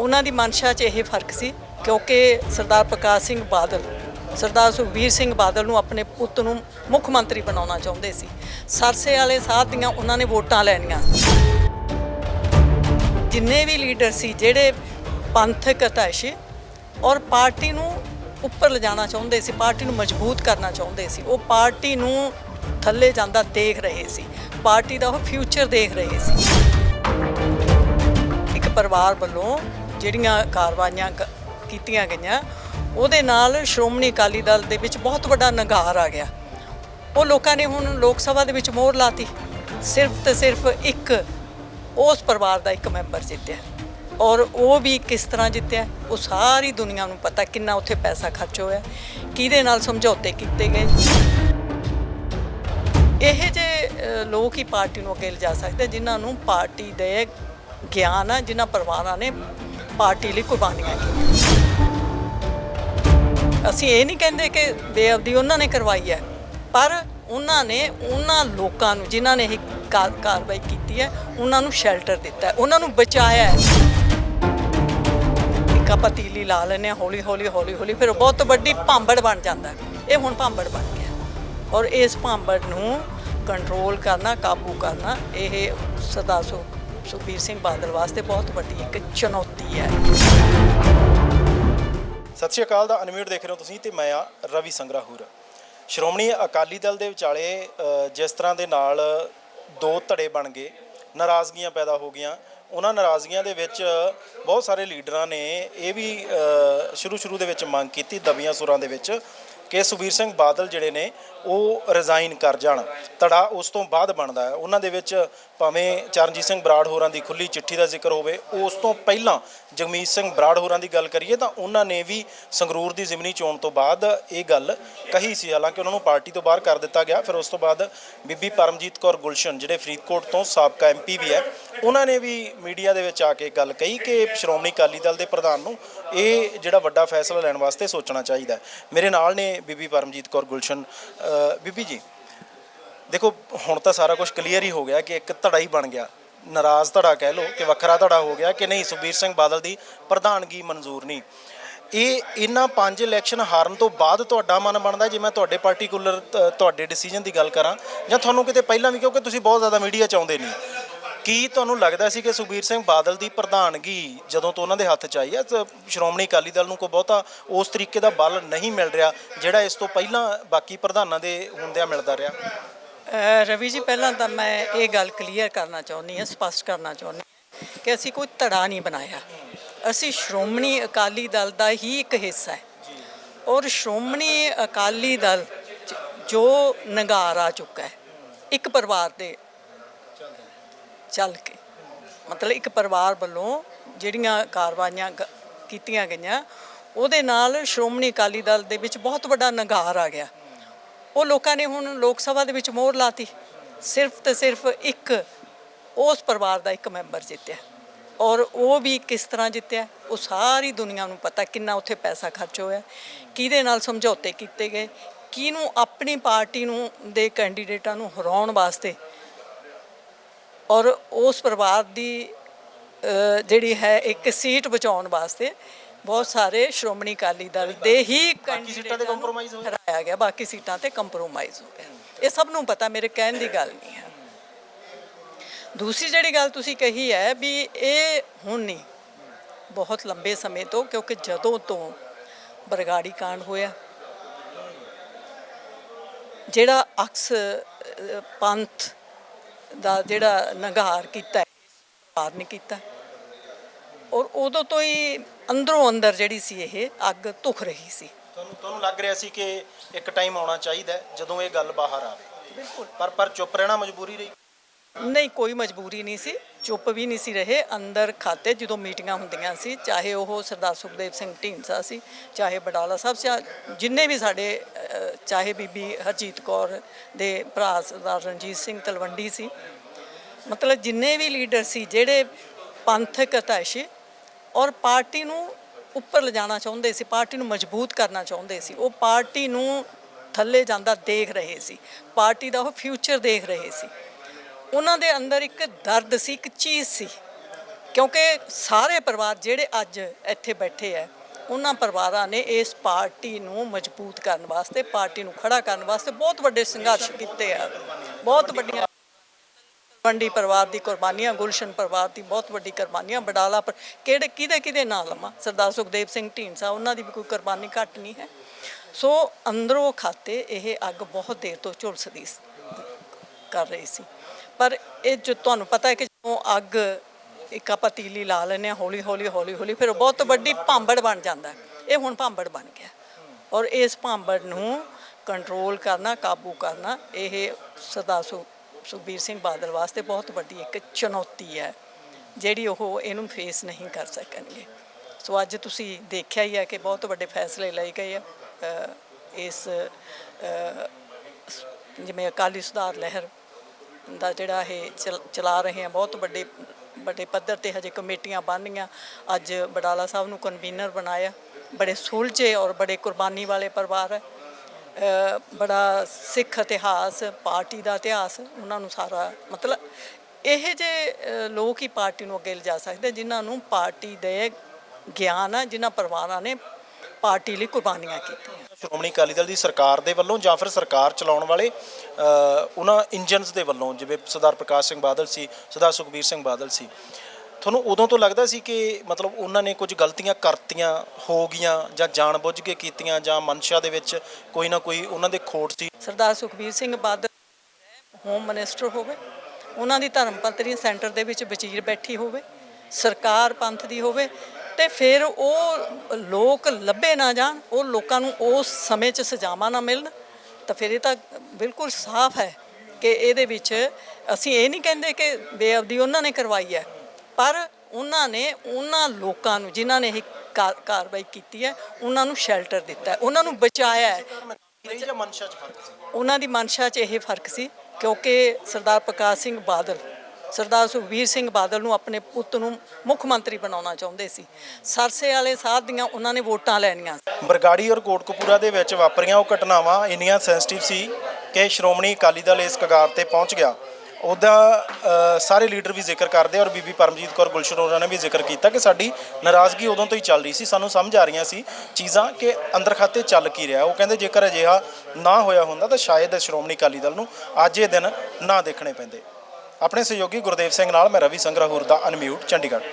ਉਹਨਾਂ ਦੀ ਮਨਸ਼ਾ 'ਚ ਇਹ ਫ਼ਰਕ ਸੀ ਕਿਉਂਕਿ ਸਰਦਾਰ ਪ੍ਰਕਾਸ਼ ਸਿੰਘ ਬਾਦਲ, ਸਰਦਾਰ ਸੁਖਬੀਰ ਸਿੰਘ ਬਾਦਲ ਨੂੰ ਆਪਣੇ ਪੁੱਤ ਨੂੰ ਮੁੱਖ ਮੰਤਰੀ ਬਣਾਉਣਾ ਚਾਹੁੰਦੇ ਸੀ। ਸਰਸੇ ਵਾਲੇ ਸਾਧ ਦੀਆਂ ਉਹਨਾਂ ਨੇ ਵੋਟਾਂ ਲੈਣੀਆਂ। ਜਿੰਨੇ ਵੀ ਲੀਡਰ ਸੀ, ਜਿਹੜੇ ਪੰਥਕ ਹਤਾਸ਼ੇ ਔਰ ਪਾਰਟੀ ਨੂੰ ਉੱਪਰ ਲਿਜਾਣਾ ਚਾਹੁੰਦੇ ਸੀ, ਪਾਰਟੀ ਨੂੰ ਮਜ਼ਬੂਤ ਕਰਨਾ ਚਾਹੁੰਦੇ ਸੀ, ਉਹ ਪਾਰਟੀ ਨੂੰ ਥੱਲੇ ਜਾਂਦਾ ਦੇਖ ਰਹੇ ਸੀ। ਪਾਰਟੀ ਦਾ ਉਹ ਫਿਊਚਰ ਦੇਖ ਰਹੇ ਸੀ। ਇੱਕ ਪਰਿਵਾਰ ਵੱਲੋਂ ਜਿਹੜੀਆਂ ਕਾਰਵਾਈਆਂ ਕ- ਕੀਤੀਆਂ ਗਈਆਂ ਉਹਦੇ ਨਾਲ ਸ਼੍ਰੋਮਣੀ ਅਕਾਲੀ ਦਲ ਦੇ ਵਿੱਚ ਬਹੁਤ ਵੱਡਾ ਨਗਾਰ ਆ ਗਿਆ। ਉਹ ਲੋਕਾਂ ਨੇ ਹੁਣ ਲੋਕ ਸਭਾ ਦੇ ਵਿੱਚ ਮੋਹਰ ਲਾਤੀ। ਸਿਰਫ ਤੇ ਸਿਰਫ ਇੱਕ ਉਸ ਪਰਿਵਾਰ ਦਾ ਇੱਕ ਮੈਂਬਰ ਜਿੱਤਿਆ। ਔਰ ਉਹ ਵੀ ਕਿਸ ਤਰ੍ਹਾਂ ਜਿੱਤਿਆ ਉਹ ਸਾਰੀ ਦੁਨੀਆ ਨੂੰ ਪਤਾ ਕਿੰਨਾ ਉੱਥੇ ਪੈਸਾ ਖਰਚ ਹੋਇਆ ਕਿਹਦੇ ਨਾਲ ਸਮਝੌਤੇ ਕੀਤੇ ਗਏ। ਇਹ ਜੇ ਅ, ਲੋਕ ਹੀ ਪਾਰਟੀ ਨੂੰ ਅੱਗੇ ਲਿਜਾ ਸਕਦੇ ਜਿਨ੍ਹਾਂ ਨੂੰ ਪਾਰਟੀ ਦੇ ਗਿਆਨ ਆ ਜਿਨ੍ਹਾਂ ਪਰਿਵਾਰਾਂ ਨੇ ਪਾਰਟੀ ਲਈ ਕੁਰਬਾਨੀਆਂ ਕੀਤੀਆਂ। ਅਸੀਂ ਇਹ ਨਹੀਂ ਕਹਿੰਦੇ ਕਿ ਬੇਅਬਦੀ ਉਹਨਾਂ ਨੇ ਕਰਵਾਈ ਹੈ, ਪਰ ਉਹਨਾਂ ਨੇ ਉਹਨਾਂ ਲੋਕਾਂ ਨੂੰ ਜਿਨ੍ਹਾਂ ਨੇ ਇਹ ਕਾਰਵਾਈ ਕੀਤੀ ਹੈ, ਉਹਨਾਂ ਨੂੰ ਸ਼ੈਲਟਰ ਦਿੱਤਾ ਉਹਨਾਂ ਨੂੰ ਬਚਾਇਆ ਹੈ। ਇੱਕ ਆਪਾਂ ਤੀਲੀ ਲਾ ਲੈਂਦੇ ਹਾਂ, ਹੌਲੀ ਹੌਲੀ ਹੌਲੀ ਹੌਲੀ, ਫਿਰ ਬਹੁਤ ਵੱਡੀ ਭਾਂਬੜ ਬਣ ਜਾਂਦਾ ਇਹ ਹੁਣ ਭਾਂਬੜ ਬਣ ਗਿਆ। ਔਰ ਇਸ ਭਾਂਬੜ ਨੂੰ ਕੰਟਰੋਲ ਕਰਨਾ, ਕਾਬੂ ਕਰਨਾ, ਇਹ ਸਰਦਾਰ ਸੁ- ਸੁਖਬੀਰ ਸਿੰਘ ਬਾਦਲ ਵਾਸਤੇ ਬਹੁਤ ਵੱਡੀ ਇੱਕ ਚੁਣੌਤੀ ਹੈ। ਸਤਿ ਸ਼੍ਰੀ ਅਕਾਲ ਦਾ ਅਨਮਿਊਟ ਦੇਖ ਰਹੇ ਹੋ ਤੁਸੀਂ ਤੇ ਮੈਂ ਆ ਰਵੀ ਸੰਗਰਾਹੂਰ। ਸ਼੍ਰੋਮਣੀ ਅਕਾਲੀ ਦਲ ਦੇ ਵਿਚਾਲੇ ਜਿਸ ਤਰ੍ਹਾਂ ਦੇ ਨਾਲ ਦੋ ਧੜੇ ਬਣ ਗਏ, ਨਾਰਾਜ਼ਗੀਆਂ ਪੈਦਾ ਹੋ ਗਈਆਂ। ਉਹਨਾਂ ਨਾਰਾਜ਼ਗੀਆਂ ਦੇ ਵਿੱਚ ਬਹੁਤ ਸਾਰੇ ਲੀਡਰਾਂ ਨੇ ਇਹ ਵੀ ਸ਼ੁਰੂ ਸ਼ੁਰੂ ਦੇ ਵਿੱਚ ਮੰਗ ਕੀਤੀ, ਦਬੀਆਂ ਸੁਰਾਂ ਦੇ ਵਿੱਚ, ਕਿ ਸੁਖਬੀਰ ਸਿੰਘ ਬਾਦਲ ਜਿਹੜੇ ਨੇ ਉਹ ਰਿਜ਼ਾਈਨ ਕਰ ਜਾਣ। ਧੜਾ ਉਸ ਤੋਂ ਬਾਅਦ ਬਣਦਾ ਹੈ। ਉਹਨਾਂ ਦੇ ਵਿੱਚ ਭਾਵੇਂ ਚਰਨਜੀਤ ਸਿੰਘ ਬਰਾੜ ਹੋਰਾਂ ਦੀ ਖੁੱਲੀ ਚਿੱਠੀ ਦਾ ਜ਼ਿਕਰ ਹੋਵੇ, ਉਸ ਤੋਂ ਪਹਿਲਾਂ ਜਗਮੀਤ ਸਿੰਘ ਬਰਾੜ ਹੋਰਾਂ ਦੀ ਗੱਲ ਕਰੀਏ ਤਾਂ ਉਹਨਾਂ ਨੇ ਵੀ ਸੰਗਰੂਰ ਦੀ ਜ਼ਿਮਨੀ ਚੋਣ ਤੋਂ ਬਾਅਦ ਇਹ ਗੱਲ ਕਹੀ ਸੀ। ਹਾਲਾਂਕਿ ਉਹਨਾਂ ਨੂੰ ਪਾਰਟੀ ਤੋਂ ਬਾਹਰ ਕਰ ਦਿੱਤਾ ਗਿਆ। ਫਿਰ ਉਸ ਤੋਂ ਬਾਅਦ ਬੀਬੀ ਪਰਮਜੀਤ ਕੌਰ ਗੁਲਸ਼ਨ ਜਿਹੜੇ ਫਰੀਦਕੋਟ ਤੋਂ ਸਾਬਕਾ ਐਮਪੀ ਵੀ ਹੈ, ਉਹਨਾਂ ਨੇ ਵੀ ਮੀਡੀਆ ਦੇ ਵਿੱਚ ਆ ਕੇ ਗੱਲ ਕਹੀ ਕਿ ਸ਼੍ਰੋਮਣੀ ਅਕਾਲੀ ਦਲ ਦੇ ਪ੍ਰਧਾਨ ਨੂੰ ਇਹ ਜਿਹੜਾ ਵੱਡਾ ਫੈਸਲਾ ਲੈਣ ਵਾਸਤੇ ਸੋਚਣਾ ਚਾਹੀਦਾ ਮੇਰੇ ਨਾਲ ਨੇ ਬੀਬੀ ਪਰਮਜੀਤ ਕੌਰ ਗੁਲਸ਼ਨ। ਬੀਬੀ ਜੀ। ਦੇਖੋ, ਹੁਣ ਤਾਂ ਸਾਰਾ ਕੁਝ ਕਲੀਅਰ ਹੀ ਹੋ ਗਿਆ ਕਿ ਇੱਕ ਧੜਾ ਹੀ ਬਣ ਗਿਆ। ਨਾਰਾਜ਼ ਧੜਾ ਕਹਿ ਲਓ ਕਿ ਵੱਖਰਾ ਧੜਾ ਹੋ ਗਿਆ ਕਿ ਨਹੀਂ ਸੁਖਬੀਰ ਸਿੰਘ ਬਾਦਲ ਦੀ ਪ੍ਰਧਾਨਗੀ ਮਨਜ਼ੂਰ ਨਹੀਂ। ਇਹ ਇਹਨਾਂ ਪੰਜ ਇਲੈਕਸ਼ਨ ਹਾਰਨ ਤੋਂ ਬਾਅਦ ਤੁਹਾਡਾ ਮਨ ਬਣਦਾ ਜੇ ਮੈਂ ਤੁਹਾਡੇ ਪਾਰਟਿਕੂਲਰ ਤੁਹਾਡੇ ਡਿਸੀਜਨ ਦੀ ਗੱਲ ਕਰਾਂ? ਜਾਂ ਤੁਹਾਨੂੰ ਕਿਤੇ ਪਹਿਲਾਂ ਵੀ, ਕਿਉਂਕਿ ਤੁਸੀਂ ਬਹੁਤ ਜ਼ਿਆਦਾ ਮੀਡੀਆ ਚ ਆਉਂਦੇ ਨਹੀਂ। ਕੀ ਤੁਹਾਨੂੰ ਲੱਗਦਾ ਸੀ ਕਿ ਸੁਖਬੀਰ ਸਿੰਘ ਬਾਦਲ ਦੀ ਪ੍ਰਧਾਨਗੀ ਜਦੋਂ ਤੋਂ ਉਹਨਾਂ ਦੇ ਹੱਥ 'ਚ ਆਈ ਹੈ, ਤਾਂ ਸ਼੍ਰੋਮਣੀ ਅਕਾਲੀ ਦਲ ਨੂੰ ਕੋਈ ਬਹੁਤਾ ਉਸ ਤਰੀਕੇ ਦਾ ਬਲ ਨਹੀਂ ਮਿਲ ਰਿਹਾ ਜਿਹੜਾ ਇਸ ਤੋਂ ਪਹਿਲਾਂ ਬਾਕੀ ਪ੍ਰਧਾਨਾਂ ਦੇ ਹੁੰਦਿਆਂ ਮਿਲਦਾ ਰਿਹਾ? ਰਵੀ ਜੀ, ਪਹਿਲਾਂ ਤਾਂ ਮੈਂ ਇਹ ਗੱਲ ਕਲੀਅਰ ਕਰਨਾ ਚਾਹੁੰਦੀ ਹਾਂ, ਸਪਸ਼ਟ ਕਰਨਾ ਚਾਹੁੰਦੀ ਕਿ ਅਸੀਂ ਕੋਈ ਧੜਾ ਨਹੀਂ ਬਣਾਇਆ। ਅਸੀਂ ਸ਼੍ਰੋਮਣੀ ਅਕਾਲੀ ਦਲ ਦਾ ਹੀ ਇੱਕ ਹਿੱਸਾ ਹੈ। ਔਰ ਸ਼੍ਰੋਮਣੀ ਅਕਾਲੀ ਦਲ 'ਚ ਜੋ ਨਗਾਰ ਆ ਚੁੱਕਾ ਹੈ, ਇੱਕ ਪਰਿਵਾਰ ਦੇ ਚੱਲ ਕੇ, ਮਤਲਬ ਇੱਕ ਪਰਿਵਾਰ ਵੱਲੋਂ ਜਿਹੜੀਆਂ ਕਾਰਵਾਈਆਂ ਕੀਤੀਆਂ ਗਈਆਂ, ਉਹਦੇ ਨਾਲ ਸ਼੍ਰੋਮਣੀ ਅਕਾਲੀ ਦਲ ਦੇ ਵਿੱਚ ਬਹੁਤ ਵੱਡਾ ਨਗਾਰ ਆ ਗਿਆ। ਉਹ ਲੋਕਾਂ ਨੇ ਹੁਣ ਲੋਕ ਸਭਾ ਦੇ ਵਿੱਚ ਮੋਹਰ ਲਾਤੀ। ਸਿਰਫ ਤੇ ਸਿਰਫ ਇੱਕ, ਉਸ ਪਰਿਵਾਰ ਦਾ ਇੱਕ ਮੈਂਬਰ ਜਿੱਤਿਆ। ਔਰ ਉਹ ਵੀ ਕਿਸ ਤਰ੍ਹਾਂ ਜਿੱਤਿਆ, ਉਹ ਸਾਰੀ ਦੁਨੀਆ ਨੂੰ ਪਤਾ ਕਿੰਨਾ ਉੱਥੇ ਪੈਸਾ ਖਰਚ ਹੋਇਆ, ਕਿਹਦੇ ਨਾਲ ਸਮਝੌਤੇ ਕੀਤੇ ਗਏ, ਕਿਹਨੂੰ ਆਪਣੀ ਪਾਰਟੀ ਨੂੰ, ਦੇ ਕੈਂਡੀਡੇਟਾਂ ਨੂੰ ਹਰਾਉਣ ਵਾਸਤੇ। ਔਰ ਉਸ ਪਰਿਵਾਰ ਦੀ ਜਿਹੜੀ ਹੈ ਇੱਕ ਸੀਟ ਬਚਾਉਣ ਵਾਸਤੇ ਬਹੁਤ ਸਾਰੇ ਸ਼੍ਰੋਮਣੀ ਅਕਾਲੀ ਦਲ ਦੇ ਹੀ ਬਾਕੀ ਸੀਟਾਂ ਤੇ compromise ਹੋਇਆ? ਹਰਾਇਆ ਗਿਆ ਬਾਕੀ ਸੀਟਾਂ ਤੇ ਕੰਪਰੋਮਾਈਜ਼ ਹੋ ਗਿਆ। ਇਹ ਸਭ ਨੂੰ ਪਤਾ ਮੇਰੇ ਕਹਿਣ ਦੀ ਗੱਲ ਨਹੀਂ ਹੈ। ਦੂਸਰੀ ਜਿਹੜੀ ਗੱਲ ਤੁਸੀਂ ਕਹੀ ਹੈ ਵੀ ਇਹ ਹੁਣ ਨਹੀਂ ਬਹੁਤ ਲੰਬੇ ਸਮੇਂ ਤੋਂ ਕਿਉਂਕਿ ਜਦੋਂ ਤੋਂ ਬਰਗਾੜੀ ਕਾਂਡ ਹੋਇਆ ਜਿਹੜਾ ਅਕਸ ਪੰਥ ਦਾ ਜਿਹੜਾ ਨਗਾਰ ਕੀਤਾ ਹੈ, ਨਹੀਂ ਕੀਤਾ। ਔਰ ਉਦੋਂ ਤੋਂ ਹੀ ਅੰਦਰੋਂ ਅੰਦਰ ਜਿਹੜੀ ਸੀ ਇਹ ਅੱਗ ਧੁਖ ਰਹੀ ਸੀ। ਤੁਹਾਨੂੰ ਤੁਹਾਨੂੰ ਲੱਗ ਰਿਹਾ ਸੀ ਕਿ ਇੱਕ ਟਾਈਮ ਆਉਣਾ ਚਾਹੀਦਾ ਹੈ ਜਦੋਂ ਇਹ ਗੱਲ ਬਾਹਰ ਆਵੇ। ਬਿਲਕੁਲ। ਪਰ ਪਰ ਚੁੱਪ ਰਹਿਣਾ ਮਜਬੂਰੀ ਰਹੀ। ਨਹੀਂ ਕੋਈ ਮਜਬੂਰੀ ਨਹੀਂ ਸੀ। ਚੁੱਪ ਵੀ ਨਹੀਂ ਸੀ ਰਹੇ। ਅੰਦਰ ਖਾਤੇ ਜਦੋਂ ਮੀਟਿੰਗਾਂ ਹੁੰਦੀਆਂ ਸੀ ਚਾਹੇ ਉਹ ਸਰਦਾਰ ਸੁਖਦੇਵ ਸਿੰਘ ਢੀਂਡਸਾ ਸੀ ਚਾਹੇ ਬਡਾਲਾ ਸਾਹਿਬ ਸੀ ਜਿੰਨੇ ਵੀ ਸਾਡੇ ਚਾਹੇ ਬੀਬੀ ਹਰਜੀਤ ਕੌਰ ਦੇ ਭਰਾ ਸਰਦਾਰ ਰਣਜੀਤ ਸਿੰਘ ਤਲਵੰਡੀ ਸੀ। ਮਤਲਬ ਜਿੰਨੇ ਵੀ ਲੀਡਰ ਸੀ ਜਿਹੜੇ ਪੰਥਕ ਹਤਾਸ਼ੇ ਔਰ ਪਾਰਟੀ ਨੂੰ ਉੱਪਰ ਲਿਜਾਣਾ ਚਾਹੁੰਦੇ ਸੀ, ਪਾਰਟੀ ਨੂੰ ਮਜ਼ਬੂਤ ਕਰਨਾ ਚਾਹੁੰਦੇ ਸੀ। ਉਹ ਪਾਰਟੀ ਨੂੰ ਥੱਲੇ ਜਾਂਦਾ ਦੇਖ ਰਹੇ ਸੀ। ਪਾਰਟੀ ਦਾ ਉਹ ਫਿਊਚਰ ਦੇਖ ਰਹੇ ਸੀ। ਉਹਨਾਂ ਦੇ ਅੰਦਰ ਇੱਕ ਦਰਦ ਸੀ, ਇੱਕ ਚੀਜ਼ ਸੀ। ਕਿਉਂਕਿ ਸਾਰੇ ਪਰਿਵਾਰ ਜਿਹੜੇ ਅੱਜ ਇੱਥੇ ਬੈਠੇ ਆ ਉਹਨਾਂ ਪਰਿਵਾਰਾਂ ਨੇ ਇਸ ਪਾਰਟੀ ਨੂੰ ਮਜ਼ਬੂਤ ਕਰਨ ਵਾਸਤੇ, ਪਾਰਟੀ ਨੂੰ ਖੜਾ ਕਰਨ ਵਾਸਤੇ ਬਹੁਤ ਵੱਡੇ ਸੰਘਰਸ਼ ਕੀਤੇ ਆ। ਬਹੁਤ ਵੱਡੀਆਂ ਵੰਡੀ ਪਰਿਵਾਰ ਦੀ ਕੁਰਬਾਨੀਆਂ, ਗੁਲਸ਼ਨ ਪਰਿਵਾਰ ਦੀ ਬਹੁਤ ਵੱਡੀ ਕੁਰਬਾਨੀਆਂ, ਬਡਾਲਾ ਪਰ ਕਿਹੜੇ, ਕਿਹਦੇ ਕਿਹਦੇ ਨਾਂ ਲਵਾਂ? ਸਰਦਾਰ ਸੁਖਦੇਵ ਸਿੰਘ ਢੀਂਡਸਾ, ਉਹਨਾਂ ਦੀ ਵੀ ਕੋਈ ਕੁਰਬਾਨੀ ਘੱਟ ਨਹੀਂ ਹੈ। ਸੋ ਅੰਦਰੋਂ ਖਾਤੇ ਇਹ ਅੱਗ ਬਹੁਤ ਦੇਰ ਤੋਂ ਝੁਲਸਦੀ ਕਰ ਰਹੀ ਸੀ। ਪਰ ਇਹ ਜੋ ਤੁਹਾਨੂੰ ਪਤਾ ਹੈ ਕਿ ਜਦੋਂ ਅੱਗ ਇੱਕ ਆਪਾਂ ਤੀਲੀ ਲਾ ਲੈਂਦੇ ਹਾਂ, ਹੌਲੀ ਹੌਲੀ ਹੌਲੀ ਹੌਲੀ, ਫਿਰ ਉਹ ਬਹੁਤ ਵੱਡੀ ਭਾਂਬੜ ਬਣ ਜਾਂਦਾ ਇਹ ਹੁਣ ਭਾਂਬੜ ਬਣ ਗਿਆ। ਔਰ ਇਸ ਭਾਂਬੜ ਨੂੰ ਕੰਟਰੋਲ ਕਰਨਾ, ਕਾਬੂ ਕਰਨਾ, ਇਹ ਸਰਦਾਰ ਸੁ ਸੁਖਬੀਰ ਸਿੰਘ ਬਾਦਲ ਵਾਸਤੇ ਬਹੁਤ ਵੱਡੀ ਇੱਕ ਚੁਣੌਤੀ ਹੈ, ਜਿਹੜੀ ਉਹ ਇਹਨੂੰ ਫੇਸ ਨਹੀਂ ਕਰ ਸਕਣਗੇ। ਸੋ ਅੱਜ ਤੁਸੀਂ ਦੇਖਿਆ ਹੀ ਹੈ ਕਿ ਬਹੁਤ ਵੱਡੇ ਫੈਸਲੇ ਲਏ ਗਏ ਆ ਇਸ ਜਿਵੇਂ ਅਕਾਲੀ ਸੁਧਾਰ ਲਹਿਰ ਦਾ ਜਿਹੜਾ ਇਹ ਚਲ- ਚਲਾ ਰਹੇ ਆ, ਬਹੁਤ ਵੱਡੇ ਵੱਡੇ ਪੱਧਰ ਤੇ ਹਜੇ ਕਮੇਟੀਆਂ ਬਣਨੀਆਂ ਅੱਜ ਬਡਾਲਾ ਸਾਹਿਬ ਨੂੰ ਕਨਵੀਨਰ ਬਣਾਇਆ। ਬੜੇ ਸੁਲਝੇ ਔਰ ਬੜੇ ਕੁਰਬਾਨੀ ਵਾਲੇ ਪਰਿਵਾਰ ਹੈ। ਬੜਾ ਸਿੱਖ ਇਤਿਹਾਸ, ਪਾਰਟੀ ਦਾ ਇਤਿਹਾਸ, ਉਹਨਾਂ ਨੂੰ ਸਾਰਾ ਮਤਲਬ ਇਹ ਜੇ ਲੋਕ ਹੀ ਪਾਰਟੀ ਨੂੰ ਅੱਗੇ ਲਿਜਾ ਸਕਦੇ, ਜਿਨ੍ਹਾਂ ਨੂੰ ਪਾਰਟੀ ਦੇ ਗਿਆਨ ਆ, ਜਿਨ੍ਹਾਂ ਪਰਿਵਾਰਾਂ ਨੇ ਪਾਰਟੀ ਲਈ ਕੁਰਬਾਨੀਆਂ ਕੀਤੀਆਂ। ਸ਼੍ਰੋਮਣੀ ਅਕਾਲੀ ਦਲ ਦੀ ਸਰਕਾਰ ਦੇ ਵੱਲੋਂ ਜਾਂ ਫਿਰ ਸਰਕਾਰ ਚਲਾਉਣ ਵਾਲੇ ਉਹਨਾਂ ਇੰਜਨਸ ਦੇ ਵੱਲੋਂ, ਜਿਵੇਂ ਸਰਦਾਰ ਪ੍ਰਕਾਸ਼ ਸਿੰਘ ਬਾਦਲ ਸੀ, ਸਰਦਾਰ ਸੁਖਬੀਰ ਸਿੰਘ ਬਾਦਲ ਸੀ ਤੁਹਾਨੂੰ ਉਦੋਂ ਤੋਂ ਲੱਗਦਾ ਸੀ ਕਿ ਮਤਲਬ ਉਹਨਾਂ ਨੇ ਕੁਝ ਗਲਤੀਆਂ ਕਰਤੀਆਂ, ਹੋ ਗਈਆਂ ਜਾਂ ਜਾਣਬੁੱਝ ਕੇ ਕੀਤੀਆਂ ਜਾਂ ਮਨਸ਼ਾ ਦੇ ਵਿੱਚ ਕੋਈ ਨਾ ਕੋਈ ਉਹਨਾਂ ਦੇ ਖੋਟ ਸੀ? ਸਰਦਾਰ ਸੁਖਬੀਰ ਸਿੰਘ ਬਾਦਲ ਹੋਮ ਮਿਨਿਸਟਰ ਹੋਵੇ, ਉਹਨਾਂ ਦੀ ਧਰਮ ਪਤਨੀ ਸੈਂਟਰ ਦੇ ਵਿੱਚ ਵਜ਼ੀਰ ਬੈਠੀ ਹੋਵੇ, ਸਰਕਾਰ ਪੰਥ ਦੀ ਹੋਵੇ, ਤੇ ਫਿਰ ਉਹ ਲੋਕ ਲੱਭੇ ਨਾ ਜਾਣ, ਉਹ ਲੋਕਾਂ ਨੂੰ ਉਸ ਸਮੇਂ 'ਚ ਸਜ਼ਾਵਾਂ ਨਾ ਮਿਲਣ, ਤਾਂ ਫਿਰ ਇਹ ਤਾਂ ਬਿਲਕੁਲ ਸਾਫ਼ ਹੈ ਕਿ ਇਹਦੇ ਵਿੱਚ ਅਸੀਂ ਇਹ ਨਹੀਂ ਕਹਿੰਦੇ ਕਿ ਬੇਅਬਦੀ ਉਹਨਾਂ ਨੇ ਕਰਵਾਈ ਹੈ। ਪਰ ਉਹਨਾਂ ਨੇ ਉਹਨਾਂ ਲੋਕਾਂ ਨੂੰ ਜਿਨ੍ਹਾਂ ਨੇ ਇਹ ਕਾਰ- ਕਾਰਵਾਈ ਕੀਤੀ ਹੈ ਉਹਨਾਂ ਨੂੰ ਸ਼ੈਲਟਰ ਦਿੱਤਾ ਹੈ। ਉਹਨਾਂ ਨੂੰ ਬਚਾਇਆ ਹੈ। ਰਹੀ ਜਾਂ ਮਨਸ਼ਾ 'ਚ ਫ਼ਰਕ ਸੀ? ਉਹਨਾਂ ਦੀ ਮਨਸ਼ਾ 'ਚ ਇਹ ਫ਼ਰਕ ਸੀ ਕਿਉਂਕਿ ਸਰਦਾਰ ਪ੍ਰਕਾਸ਼ ਸਿੰਘ ਬਾਦਲ ਸਰਦਾਰ ਸੁਖਬੀਰ ਸਿੰਘ ਬਾਦਲ ਨੂੰ ਆਪਣੇ ਪੁੱਤ ਨੂੰ ਮੁੱਖ ਮੰਤਰੀ ਬਣਾਉਣਾ ਚਾਹੁੰਦੇ ਸੀ। ਸਰਸੇ ਵਾਲੇ ਸਾਧ ਦੀਆਂ ਉਹਨਾਂ ਨੇ ਵੋਟਾਂ ਲੈਣੀਆਂ ਬਰਗਾੜੀ ਔਰ ਕੋਟਕਪੂਰਾ ਦੇ ਵਿੱਚ ਵਾਪਰੀਆਂ ਉਹ ਘਟਨਾਵਾਂ ਇੰਨੀਆਂ ਸੈਂਸਿਟਿਵ ਸੀ ਕਿ ਸ਼੍ਰੋਮਣੀ ਅਕਾਲੀ ਦਲ ਇਸ ਕਗਾਰ ਤੇ ਪਹੁੰਚ ਗਿਆ। ਉਹਦਾ ਸਾਰੇ ਲੀਡਰ ਵੀ ਜ਼ਿਕਰ ਕਰਦੇ ਔਰ ਬੀਬੀ ਪਰਮਜੀਤ ਕੌਰ ਗੁਲਸ਼ਨ ਹੋਰਾਂ ਨੇ ਵੀ ਜ਼ਿਕਰ ਕੀਤਾ ਕਿ ਸਾਡੀ ਨਾਰਾਜ਼ਗੀ ਉਦੋਂ ਤੋਂ ਹੀ ਚੱਲ ਰਹੀ ਸੀ, ਸਾਨੂੰ ਸਮਝ ਆ ਰਹੀਆਂ ਸੀ ਚੀਜ਼ਾਂ ਕਿ ਅੰਦਰ ਖਾਤੇ ਚੱਲ ਕੀ ਰਿਹਾ। ਉਹ ਕਹਿੰਦੇ ਜੇਕਰ ਅਜਿਹਾ ਨਾ ਹੋਇਆ ਹੁੰਦਾ ਤਾਂ ਸ਼ਾਇਦ ਸ਼੍ਰੋਮਣੀ ਅਕਾਲੀ ਦਲ ਨੂੰ ਅੱਜ ਇਹ ਦਿਨ ਨਾ ਦੇਖਣੇ ਪੈਂਦੇ। ਆਪਣੇ ਸਹਿਯੋਗੀ ਗੁਰਦੇਵ ਸਿੰਘ ਨਾਲ ਮੈਂ ਰਵੀ ਸੰਗਰਾਹੂਰ ਦਾ ਅਨਮਿਊਟ, ਚੰਡੀਗੜ੍ਹ।